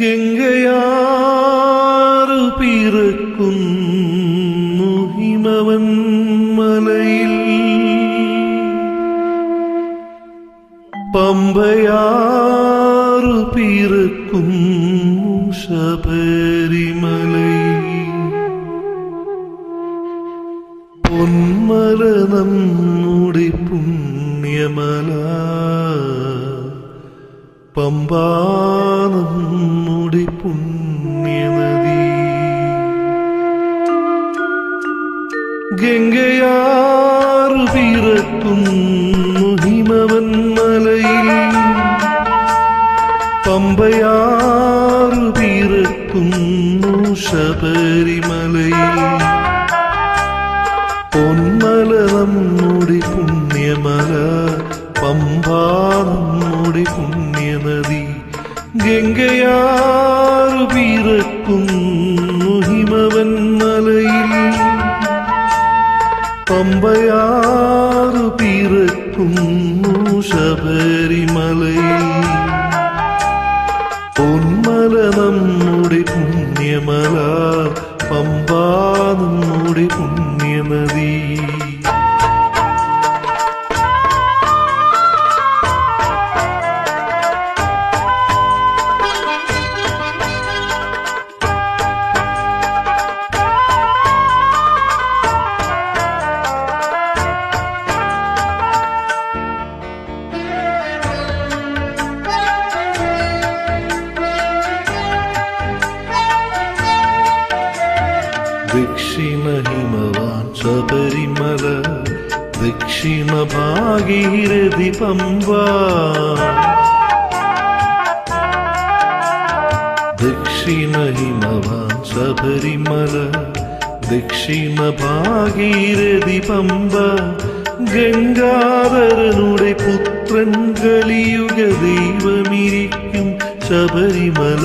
ഗംഗയാറ് പിറക്കുന്നു ഹിമവൻ മലയിൽ. പമ്പയാറു പിറക്കുന്നു ശബരിമലയിൽ. പൊന്മല നമ്മുടെ പുണ്യമല. പമ്പാ ഗംഗയാറ് പിറക്കുന്നു ഹിമവൻ മലയിൽ. പമ്പയാറ് പിറക്കുന്നു ശബരിമലയിൽ പൊന്മല നമ്മുടെ പുണ്യമല പമ്പാ നമ്മുടെ പുണ്യനദി. ഗംഗയാറു പിറക്കുന്നു ഹിമവൻ മലയിൽ. പമ്പയാറ് പിറക്കുന്നു ശബരിമലയിൽ പൊന്മല നമ്മുടെ പുണ്യമല പമ്പാ നമ്മുടെ പുണ്യനദി ദക്ഷിണ ഹിമവാൻ ശബരിമല ദക്ഷിണ ഭാഗീരഥി പമ്പ ദക്ഷിണഹിമവാൻ ശബരിമല ദക്ഷിണ ഭാഗീരഥി പമ്പ ഗംഗാധരനുടെ പുത്രൻ കലിയുഗ ദൈവമിരിക്കും ശബരിമല.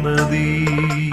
The.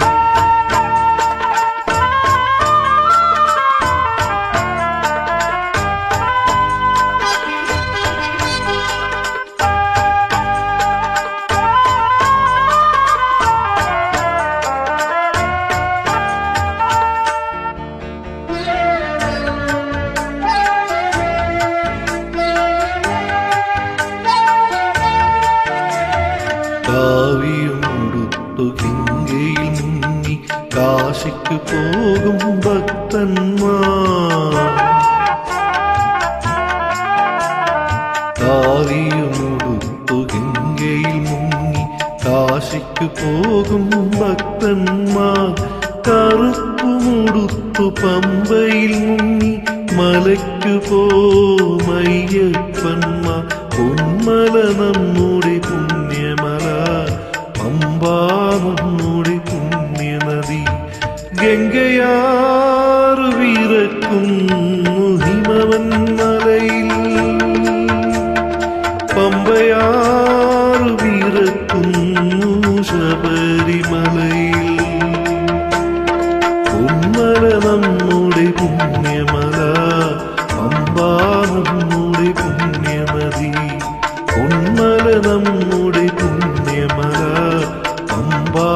ഗംഗയിൽ മുങ്ങി കാശിക്ക് പോകും ഭക്തന്മാർ. കാവിയും ഉടുത്തു ഗംഗയിൽ മുങ്ങി കാശിക്ക് പോകും ഭക്തന്മാർ. കറുപ്പുമുടുത്തു പമ്പയിൽ മുങ്ങി മലയ്ക്കു പോമയ്യപ്പന്മാർ പൊന്മല നമ്മുടെ നിൽക്കുന്നു ശബരിമലയിൽ കുമ്മര നമ്മുടെ പുണ്യമല പമ്പാ നമ്മുടെ പുണ്യമതി. കുമ്മര നമ്മുടെ പുണ്യമല പമ്പാ